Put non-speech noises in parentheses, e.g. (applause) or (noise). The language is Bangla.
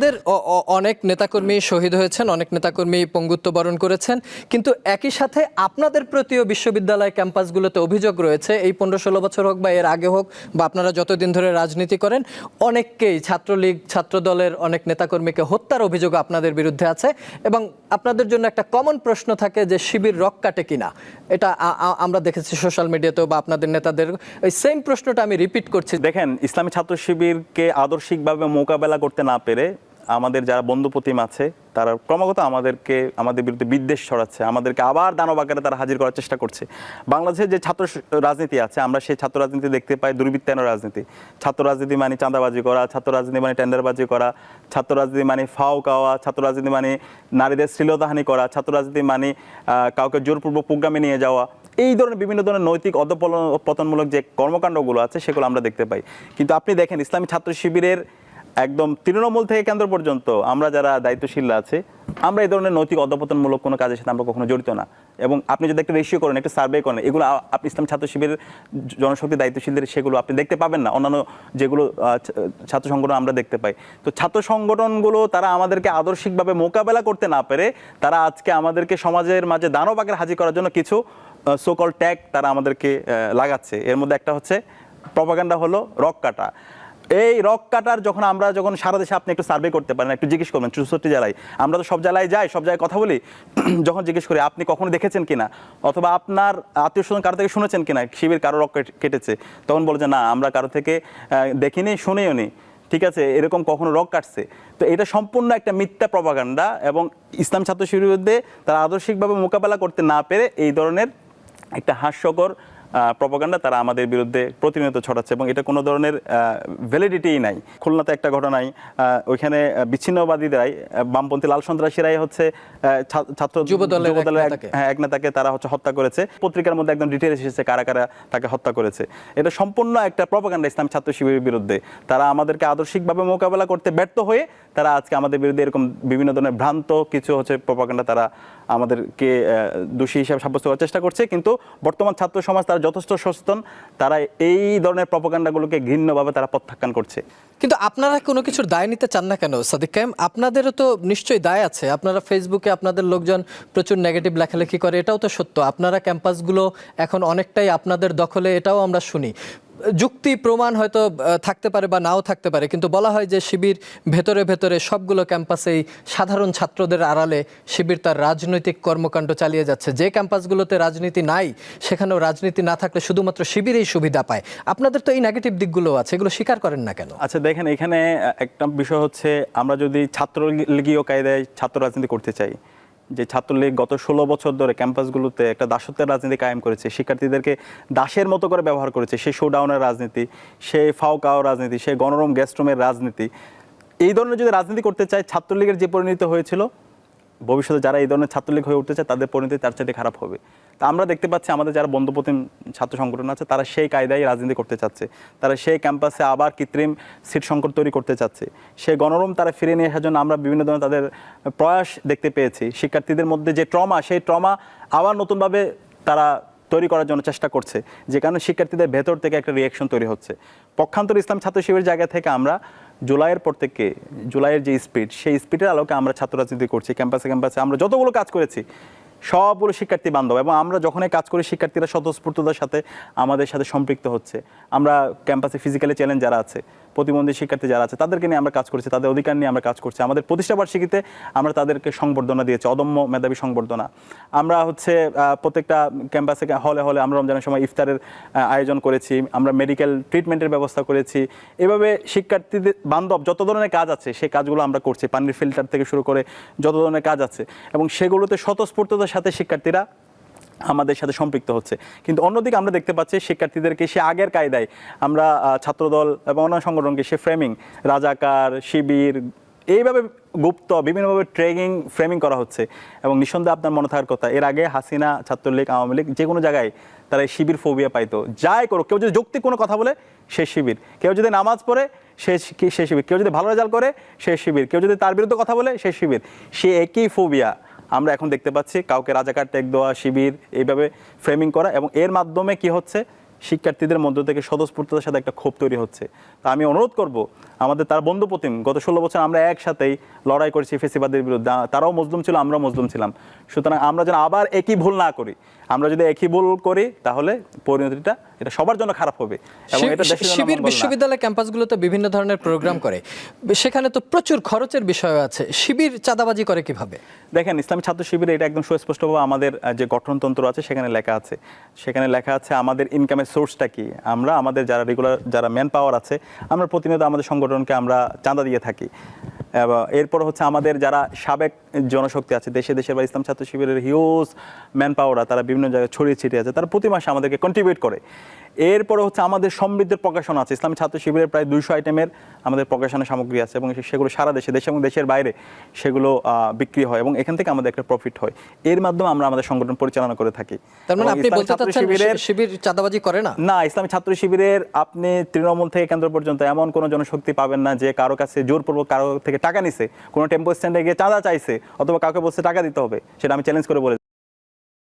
আমাদের অনেক নেতাকর্মী শহীদ হয়েছেন, অনেক নেতাকর্মী পঙ্গুত্ব বরণ করেছেন। কিন্তু একই সাথে আপনাদের প্রতিও বিশ্ববিদ্যালয় ক্যাম্পাসগুলোতে অভিযোগ রয়েছে, এই পনেরো ষোলো বছর হোক বা এর আগে হোক, বা আপনারা যতদিন ধরে রাজনীতি করেন, অনেককেই ছাত্রলীগ, ছাত্রদলের অনেক নেতাকর্মীকে হত্যার অভিযোগ আপনাদের বিরুদ্ধে আছে। এবং আপনাদের জন্য একটা কমন প্রশ্ন থাকে যে, শিবির রক কাটে কিনা? এটা আমরা দেখেছি সোশ্যাল মিডিয়াতেও বা আপনাদের নেতাদের। ওই সেম প্রশ্নটা আমি রিপিট করছি। দেখেন, ইসলামী ছাত্র শিবিরকে আদর্শিকভাবে মোকাবেলা করতে না পেরে আমাদের যারা বন্ধু প্রতিম আছে, তারা ক্রমাগত আমাদেরকে, আমাদের বিরুদ্ধে বিদ্বেষ ছড়াচ্ছে, আমাদেরকে আবার দানব আকারে তারা হাজির করার চেষ্টা করছে। বাংলাদেশের যে ছাত্র রাজনীতি আছে, আমরা সেই ছাত্র রাজনীতি দেখতে পাই দুর্বৃত্তায়ন রাজনীতি। ছাত্র রাজনীতি মানে চাঁদাবাজি করা, ছাত্র রাজনীতি মানে টেন্ডারবাজি করা, ছাত্র রাজনীতি মানে ফাও খাওয়া, ছাত্র রাজনীতি মানে নারীদের শ্লীলতাহানি করা, ছাত্র রাজনীতি মানে কাউকে জোরপূর্বক প্রোগ্রামে নিয়ে যাওয়া। এই ধরনের বিভিন্ন ধরনের নৈতিক অধপতনমূলক যে কর্মকাণ্ডগুলো আছে, সেগুলো আমরা দেখতে পাই। কিন্তু আপনি দেখেন, ইসলামী ছাত্র শিবিরের একদম তৃণমূল থেকে কেন্দ্র পর্যন্ত আমরা যারা দায়িত্বশীল আছে, আমরা এই ধরনের নৈতিক অধপতনমূলক কোনো কাজের সাথে আমরা কখনো জড়িত না। এবং আপনি যদি একটা রেশিও করেন, একটা সার্ভে করেন, এগুলো আপনি ইসলাম ছাত্র শিবিরের জনশক্তি দায়িত্বশীলদের সেগুলো আপনি দেখতে পাবেন না। অন্যান্য যেগুলো ছাত্র সংগঠন আমরা দেখতে পাই। তো ছাত্র সংগঠনগুলো তারা আমাদেরকে আদর্শিকভাবে মোকাবেলা করতে না পেরে তারা আজকে আমাদেরকে সমাজের মাঝে দানব আকারে হাজির করার জন্য কিছু সোকল ট্যাগ তারা আমাদেরকে লাগাচ্ছে। এর মধ্যে একটা হচ্ছে প্রপাগান্ডা হলো রক কাটা। এই রক কাটার যখন আমরা যখন সারা দেশে আপনি একটু সার্ভে করতে পারেন, একটু জিজ্ঞেস করবেন চৌষট্টি জেলায়। আমরা তো সব জেলায় যাই, সব জায়গায় কথা বলি, (clears throat) যখন জিজ্ঞেস করি, আপনি কখনো দেখেছেন কিনা? অথবা আপনার আত্মীয় স্বজন কারও থেকে শুনেছেন কিনা? শিবির কারও রক কেটেছে? তখন বলে যে, না, আমরা কারও থেকে দেখিনি, শুনেও নি। ঠিক আছে? এরকম কখনো রক কাটছে? তো এটা সম্পূর্ণ একটা মিথ্যা প্রপাগান্ডা এবং ইসলাম ছাত্র শিবিরের বিরুদ্ধে তারা আদর্শিকভাবে মোকাবেলা করতে না পেরে এই ধরনের একটা হাস্যকর প্রপাগান্ডা তারা আমাদের বিরুদ্ধে প্রতিনিয়ত ছড়াচ্ছে এবং এটা কোনো ধরনের ভ্যালিডিটিই নাই। খুলনাতে একটা ঘটনায় ওইখানে বিচ্ছিন্নবাদীরাই বামপন্থী লাল সন্ত্রাসীরাই হচ্ছে ছাত্র যুবদলের এক নেতাকে। হ্যাঁ এক নেতাকে তারা হচ্ছে হত্যা করেছে। পত্রিকার মধ্যে একদম ডিটেলস এসেছে কারা কারা তাকে হত্যা করেছে। এটা সম্পূর্ণ একটা প্রপাগান্ডা ইসলাম ছাত্র শিবিরের বিরুদ্ধে। তারা আমাদেরকে আদর্শিকভাবে মোকাবেলা করতে ব্যর্থ হয়ে তারা আজকে আমাদের বিরুদ্ধে এরকম বিভিন্ন ধরনের ভ্রান্ত কিছু হচ্ছে প্রপাগান্ডা তারা আমাদেরকে দোষী হিসাবে সাব্যস্ত করার চেষ্টা করছে। কিন্তু বর্তমান ছাত্র সমাজ তারা যথেষ্ট সচেতন, তারা এই ধরনের প্রপাগান্ডাগুলোকে ঘৃণ্যভাবে তারা প্রত্যাখ্যান করছে। কিন্তু আপনারা কোনো কিছুর দায় নিতে চান না কেন, সাদিক কায়েম? আপনাদেরও তো নিশ্চয়ই দায় আছে। আপনারা ফেসবুকে আপনাদের লোকজন প্রচুর নেগেটিভ লেখালেখি করে, এটাও তো সত্য। আপনারা ক্যাম্পাসগুলো এখন অনেকটাই আপনাদের দখলে, এটাও আমরা শুনি। যুক্তি, প্রমাণ হয়তো থাকতে পারে বা নাও থাকতে পারে, কিন্তু বলা হয় যে শিবির ভেতরে ভেতরে সবগুলো ক্যাম্পাসেই সাধারণ ছাত্রদের আড়ালে শিবির তার রাজনৈতিক কর্মকাণ্ড চালিয়ে যাচ্ছে। যে ক্যাম্পাসগুলোতে রাজনীতি নাই, সেখানেও রাজনীতি না থাকলে শুধুমাত্র শিবিরেই সুবিধা পায়। আপনাদের তো এই নেগেটিভ দিকগুলো আছে, এগুলো স্বীকার করেন না কেন? আচ্ছা দেখেন, এখানে একটা বিষয় হচ্ছে, আমরা যদি ছাত্রলীগীয় কায়দায় ছাত্র রাজনীতি করতে চাই যে ছাত্রলীগ গত ষোলো বছর ধরে ক্যাম্পাসগুলোতে একটা দাসত্বের রাজনীতি কায়েম করেছে, শিক্ষার্থীদেরকে দাসের মতো করে ব্যবহার করেছে সেই শোডাউনের রাজনীতি সেই ফাও কাও রাজনীতি সেই গণরম গ্যাস্ট্রোমের রাজনীতি। এই ধরনের যদি রাজনীতি করতে চায়, ছাত্রলীগের যে পরিণত হয়েছিল ভবিষ্যতে যারা এই ধরনের ছাত্রলীগ হয়ে উঠতে চায় তাদের পরিণতি তার চাইতে খারাপ হবে। তা আমরা দেখতে পাচ্ছি আমাদের যারা বন্ধুপ্রতিম ছাত্র সংগঠন আছে, তারা সেই কায়দায় রাজনীতি করতে চাচ্ছে। তারা সেই ক্যাম্পাসে আবার কৃত্রিম সিট সংকট তৈরি করতে চাচ্ছে। সেই গণরম তারা ফিরে নিয়ে আসার জন্য আমরা বিভিন্ন ধরনের তাদের প্রয়াস দেখতে পেয়েছি। শিক্ষার্থীদের মধ্যে যে ট্রমা, সেই ট্রমা আবার নতুনভাবে তারা তৈরি করার জন্য চেষ্টা করছে যে কারণে শিক্ষার্থীদের ভেতর থেকে একটা রিয়াকশন তৈরি হচ্ছে। পক্ষান্তর ইসলাম ছাত্র শিবিরের জায়গা থেকে আমরা জুলাইয়ের পর থেকে, জুলাইয়ের যে স্পিড সেই স্পিডের আলোকে আমরা ছাত্র রাজনীতি করছি ক্যাম্পাসে ক্যাম্পাসে আমরা যতগুলো কাজ করেছি, সবগুলো শিক্ষার্থী বান্ধব এবং আমরা যখনই কাজ করি, শিক্ষার্থীরা স্বতঃস্ফূর্ততার সাথে আমাদের সাথে সম্পৃক্ত হচ্ছে। আমরা ক্যাম্পাসে ফিজিক্যালি চ্যালেঞ্জ যারা আছে প্রতিবন্ধী শিক্ষার্থী যারা আছে, তাদেরকে নিয়ে আমরা কাজ করছি, তাদের অধিকার নিয়ে আমরা কাজ করছি। আমাদের প্রতিষ্ঠা বার্ষিকীতে আমরা তাদেরকে সংবর্ধনা দিয়েছি, অদম্য মেধাবী সংবর্ধনা। আমরা হচ্ছে প্রত্যেকটা ক্যাম্পাসে, হলে হলে আমরা রমজানের সময় ইফতারের আয়োজন করেছি, আমরা মেডিকেল ট্রিটমেন্টের ব্যবস্থা করেছি। এভাবে শিক্ষার্থীদের বান্ধব, যত ধরনের কাজ আছে, সেই কাজগুলো আমরা করছি, পানির ফিল্টার থেকে শুরু করে যত ধরনের কাজ আছে। এবং সেগুলোতে স্বতঃস্ফূর্ততার সাথে শিক্ষার্থীরা আমাদের সাথে সম্পৃক্ত হচ্ছে। কিন্তু অন্যদিকে আমরা দেখতে পাচ্ছি শিক্ষার্থীদেরকে সে আগের কায়দায় আমরা ছাত্রদল এবং অন্যান্য সংগঠনকে সে ফ্রেমিং রাজাকার, শিবির, এইভাবে গুপ্ত, বিভিন্নভাবে ট্রেনিং ফ্রেমিং করা হচ্ছে। এবং নিঃসন্দেহে আপনার মনে থাকার কথা, এর আগে হাসিনা, ছাত্রলীগ, আওয়ামী লীগ যে কোনো জায়গায় তারা এই শিবির ফোবিয়া পাইতো। যাই করো কেউ যদি যৌক্তিক কোনো কথা বলে, সে শিবির। কেউ যদি নামাজ পড়ে, সে সে শিবির। কেউ যদি ভালো রেজাল্ট করে, সে শিবির। কেউ যদি তার বিরুদ্ধে কথা বলে, সে শিবির। সে একই ফোবিয়া আমরা এখন দেখতে পাচ্ছি কাউকে রাজাকার টেক দেওয়া, শিবির, এইভাবে ফ্রেমিং করা এবং এর মাধ্যমে কি হচ্ছে? শিক্ষার্থীদের মধ্য থেকে স্বতঃস্ফূর্ততার সাথে একটা ক্ষোভ তৈরি হচ্ছে। তা আমি অনুরোধ করব আমাদের তার বন্ধু প্রতিম গত ষোলো বছর আমরা একসাথেই লড়াই করেছি ফেসিবাদের বিরুদ্ধে। তারাও মজলুম ছিল আমরাও মজলুম ছিলাম। সুতরাং আমরা যেন আবার একই ভুল না করি। আমরা যদি একই ভুল করি তাহলে পরিণতিটা এটা সবার জন্য খারাপ হবে। এবং এটা শিবির বিশ্ববিদ্যালয় ক্যাম্পাসগুলোতে বিভিন্ন ধরনের প্রোগ্রাম করে। সেখানে তো প্রচুর খরচের বিষয় আছে। শিবির চাঁদাবাজি করে কীভাবে? দেখেন ইসলামী ছাত্র শিবিরে এটা একদম সুস্পষ্টভাবে আমাদের যে গঠনতন্ত্র আছে সেখানে লেখা আছে। সেখানে লেখা আছে আমাদের ইনকামের সোর্সটা কি? আমরা আমাদের যারা রেগুলার যারা ম্যান পাওয়ার আছে আমরা প্রতিনিয়ত আমাদের সংগঠনকে আমরা চাঁদা দিয়ে থাকি। এরপর হচ্ছে আমাদের যারা সাবেক জনশক্তি আছে, দেশে দেশের বা ইসলাম ছাত্র শিবিরের হিউজ ম্যান পাওয়ার তারা বিভিন্ন জায়গায় ছড়িয়ে ছিটিয়ে আছে, তারা প্রতি মাসে আমাদেরকে কন্ট্রিবিউট করে। এরপরে হচ্ছে আমাদের সমৃদ্ধের প্রকাশনা আছে। ইসলামী ছাত্র শিবিরের প্রায় দুইশো আইটেমের আমাদের প্রকাশনা সামগ্রী আছে এবং সেগুলো সারা দেশে দেশ এবং দেশের বাইরে সেগুলো বিক্রি হয় এবং এখান থেকে আমাদের একটা প্রফিট হয়। এর মাধ্যমে আমরা আমাদের সংগঠন পরিচালনা করে থাকি। মানে শিবির চাঁদাবাজি করে না? না ইসলামী ছাত্র শিবিরের আপনি তৃণমূল থেকে কেন্দ্র পর্যন্ত এমন কোনো জনশক্তি পাবেন না যে কারও কাছে জোরপূর্বক কারও থেকে টাকা নিছে কোনো টেম্পো স্ট্যান্ডে গিয়ে চাঁদা চাইছে অথবা কাউকে বলছে টাকা দিতে হবে সেটা আমি চ্যালেঞ্জ করে বলে